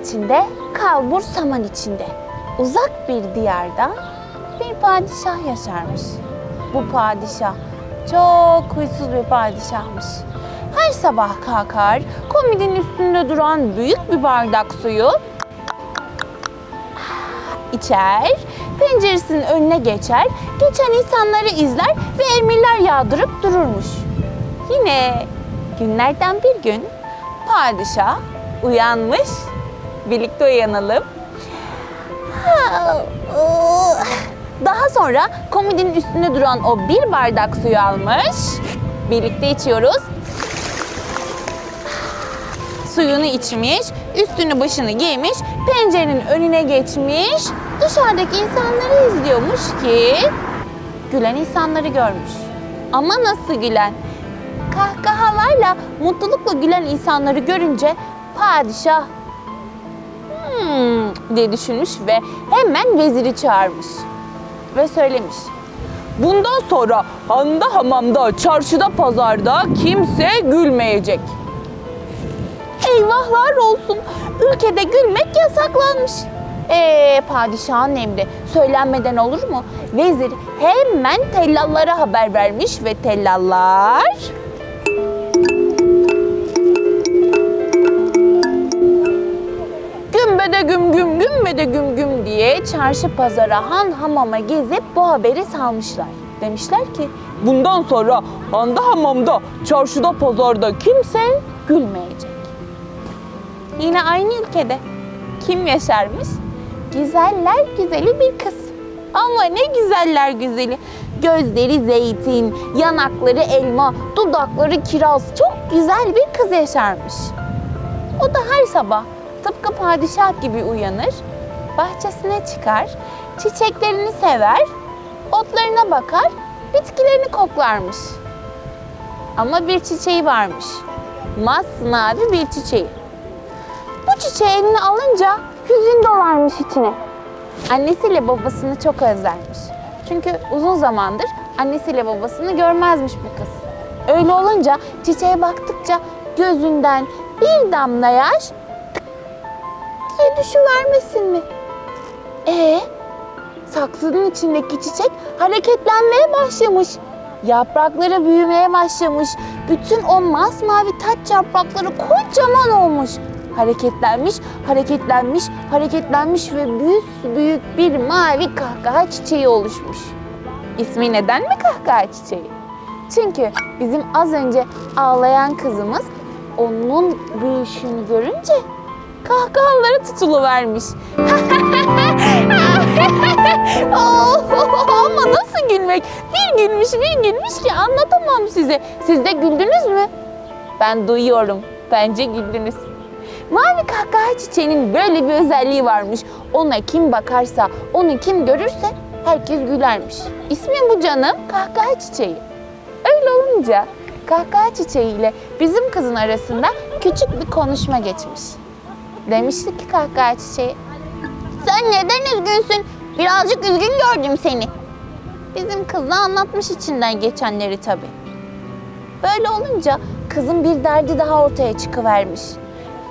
içinde, kalbur saman içinde. Uzak bir diyarda bir padişah yaşarmış. Bu padişah çok huysuz bir padişahmış. Her sabah kalkar, komodinin üstünde duran büyük bir bardak suyu içer, penceresinin önüne geçer, geçen insanları izler ve emirler yağdırıp dururmuş. Yine günlerden bir gün padişah uyanmış. Birlikte uyanalım. Daha sonra komodinin üstünde duran o bir bardak suyu almış. Birlikte içiyoruz. Suyunu içmiş, üstünü başını giymiş, pencerenin önüne geçmiş, dışarıdaki insanları izliyormuş ki gülen insanları görmüş. Ama nasıl gülen? Kahkahalarla, mutlulukla gülen insanları görünce padişah hmm diye düşünmüş ve hemen veziri çağırmış ve söylemiş. Bundan sonra handa hamamda, çarşıda, pazarda kimse gülmeyecek. Eyvahlar olsun. Ülkede gülmek yasaklanmış. Ee, padişahın emri söylenmeden olur mu? Vezir hemen tellallara haber vermiş ve tellallar güm güm gümbede güm güm diye çarşı pazara han hamama gezip bu haberi salmışlar. Demişler ki bundan sonra handa hamamda, çarşıda, pazarda kimse gülmeyecek. Yine aynı ülkede kim yaşarmış? Güzeller güzeli bir kız. Ama ne güzeller güzeli. Gözleri zeytin, yanakları elma, dudakları kiraz. Çok güzel bir kız yaşarmış. O da her sabah tıpkı padişah gibi uyanır, bahçesine çıkar, çiçeklerini sever, otlarına bakar, bitkilerini koklarmış. Ama bir çiçeği varmış. Masmavi bir çiçeği. Bu çiçeği eline alınca hüzün dolarmış içine. Annesiyle babasını çok özlermiş. Çünkü uzun zamandır annesiyle babasını görmezmiş bu kız. Öyle olunca çiçeğe baktıkça gözünden bir damla yaş diye düşüvermesin mi? Ee, saksının içindeki çiçek hareketlenmeye başlamış. Yaprakları büyümeye başlamış. Bütün o masmavi taç yaprakları kocaman olmuş. Hareketlenmiş, hareketlenmiş, hareketlenmiş ve büyük bir mavi kahkaha çiçeği oluşmuş. İsmi neden mi kahkaha çiçeği? Çünkü bizim az önce ağlayan kızımız onun büyüşünü görünce kahkahaları tutuluvermiş. Oh, Ama nasıl gülmek? Bir gülmüş bir gülmüş ki anlatamam size. Siz de güldünüz mü? Ben duyuyorum. Bence güldünüz. Mavi kahkaha çiçeğinin böyle bir özelliği varmış. Ona kim bakarsa, onu kim görürse herkes gülermiş. İsmi bu canım kahkaha çiçeği. Öyle olunca kahkaha çiçeği ile bizim kızın arasında küçük bir konuşma geçmiş. Demişti ki kahkaha çiçeği. Sen neden üzgünsün? Birazcık üzgün gördüm seni. Bizim kız da anlatmış içinden geçenleri tabii. Böyle olunca kızın bir derdi daha ortaya çıkıvermiş.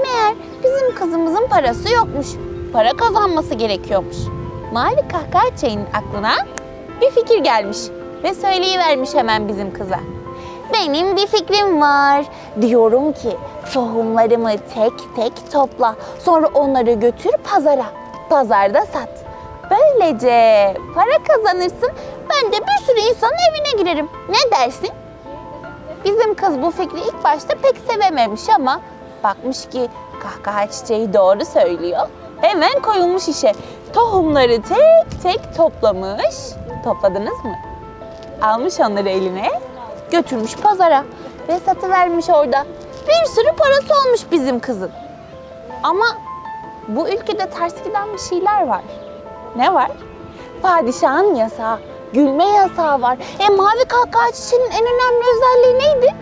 Meğer bizim kızımızın parası yokmuş. Para kazanması gerekiyormuş. Mavi kahkaha çayının aklına bir fikir gelmiş ve söyleyivermiş hemen bizim kıza. Benim bir fikrim var. Diyorum ki tohumlarımı tek tek topla. Sonra onları götür pazara. Pazarda sat. Böylece para kazanırsın. Ben de bir sürü insanın evine girerim. Ne dersin? Bizim kız bu fikri ilk başta pek sevememiş ama bakmış ki kahkaha çiçeği doğru söylüyor. Hemen koyulmuş işe. Tohumları tek tek toplamış. Topladınız mı? Almış onları eline, götürmüş pazara ve satıvermiş orada. Bir sürü parası olmuş bizim kızın. Ama bu ülkede ters giden bir şeyler var. Ne var? Padişahın yasağı, gülme yasağı var. E mavi kahkaha çiçeğinin en önemli özelliği neydi?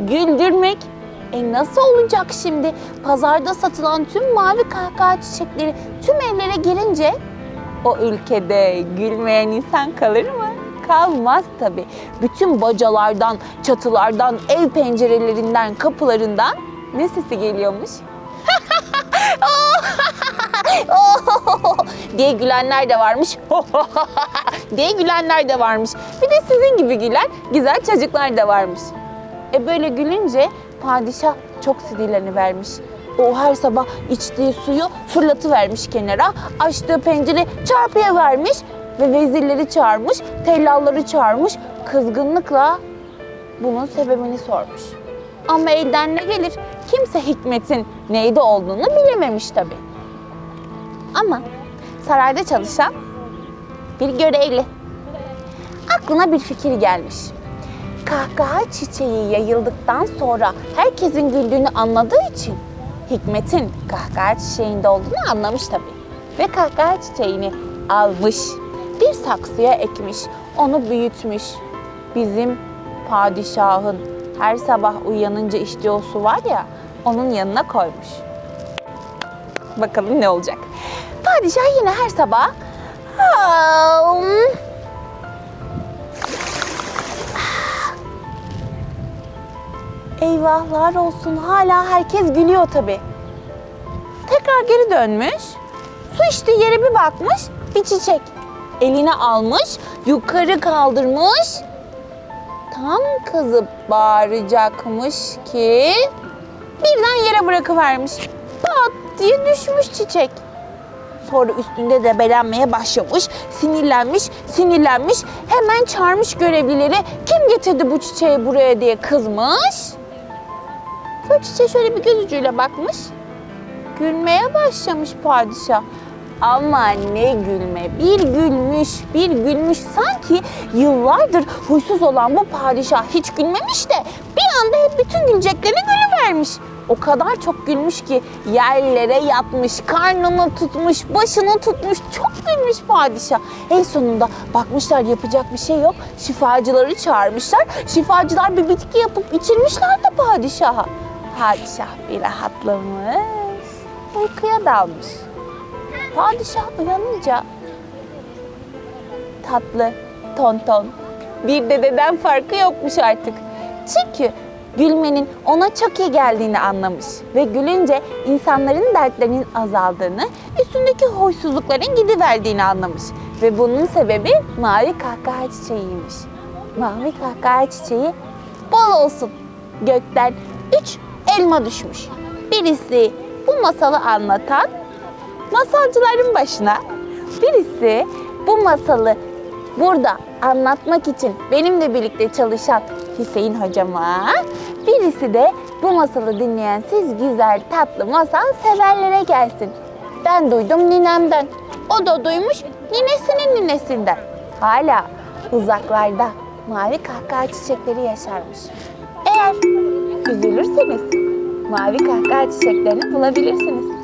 Güldürmek. E nasıl olacak şimdi? Pazarda satılan tüm mavi kahkaha çiçekleri tüm evlere gelince o ülkede gülmeyen insan kalır mı? Kalmaz tabii. Bütün bacalardan, çatılardan, ev pencerelerinden, kapılarından ne sesi geliyormuş? diye gülenler de varmış. diye gülenler de varmış. Bir de sizin gibi gülen güzel çocuklar da varmış. E böyle gülünce padişah çok sinirlenivermiş. O her sabah içtiği suyu fırlatıvermiş kenara. Açtığı pencere çarpıya vermiş ve vezirleri çağırmış, tellalları çağırmış. Kızgınlıkla bunun sebebini sormuş. Ama elden ne gelir? Kimse hikmetin neyde olduğunu bilememiş tabii. Ama sarayda çalışan bir görevli. Aklına bir fikir gelmiş. Kahkaha çiçeği yayıldıktan sonra herkesin güldüğünü anladığı için Hikmet'in kahkaha çiçeğinde olduğunu anlamış tabii. Ve kahkaha çiçeğini almış, bir saksıya ekmiş, onu büyütmüş. Bizim padişahın her sabah uyanınca içtiği su var ya, onun yanına koymuş. Bakalım ne olacak. Padişah yine her sabah "Am, Eyvahlar olsun hala herkes gülüyor tabi. Tekrar geri dönmüş. Su içtiği yere bir bakmış bir çiçek. Eline almış yukarı kaldırmış. Tam kızıp bağıracakmış ki birden yere bırakıvermiş. Pat diye düşmüş çiçek. Sonra üstünde debelenmeye başlamış, sinirlenmiş, sinirlenmiş. Hemen çağırmış görevlileri. Kim getirdi bu çiçeği buraya diye kızmış. Sonra çiçeğe şöyle bir göz ucuyla bakmış. Gülmeye başlamış padişah. Ama ne gülme, bir gülmüş, bir gülmüş. Sanki yıllardır huysuz olan bu padişah hiç gülmemiş de bir anda hep bütün güleceklerini gülüvermiş. O kadar çok gülmüş ki yerlere yatmış, karnını tutmuş, başını tutmuş. Çok gülmüş padişah. En sonunda bakmışlar yapacak bir şey yok. Şifacıları çağırmışlar. Şifacılar bir bitki yapıp içirmişler de padişaha. Padişah bir rahatlamış, uykuya dalmış. Padişah uyanınca tatlı, tonton, bir dededen farkı yokmuş artık. Çünkü gülmenin ona çok iyi geldiğini anlamış ve gülünce insanların dertlerinin azaldığını, üstündeki hoşsuzlukların gidiverdiğini anlamış. Ve bunun sebebi mavi kahkaha çiçeğiymiş. Mavi kahkaha çiçeği bol olsun. Gökten üç elma düşmüş. Birisi bu masalı anlatan masalcıların başına, birisi bu masalı burada anlatmak için benimle birlikte çalışan Hüseyin hocama, birisi de bu masalı dinleyen siz güzel tatlı masal severlere gelsin. Ben duydum ninemden, o da duymuş ninesinin ninesinden. Hala uzaklarda mavi kahkaha çiçekleri yaşarmış. Eğer üzülürseniz mavi kahkaha çiçeklerini bulabilirsiniz.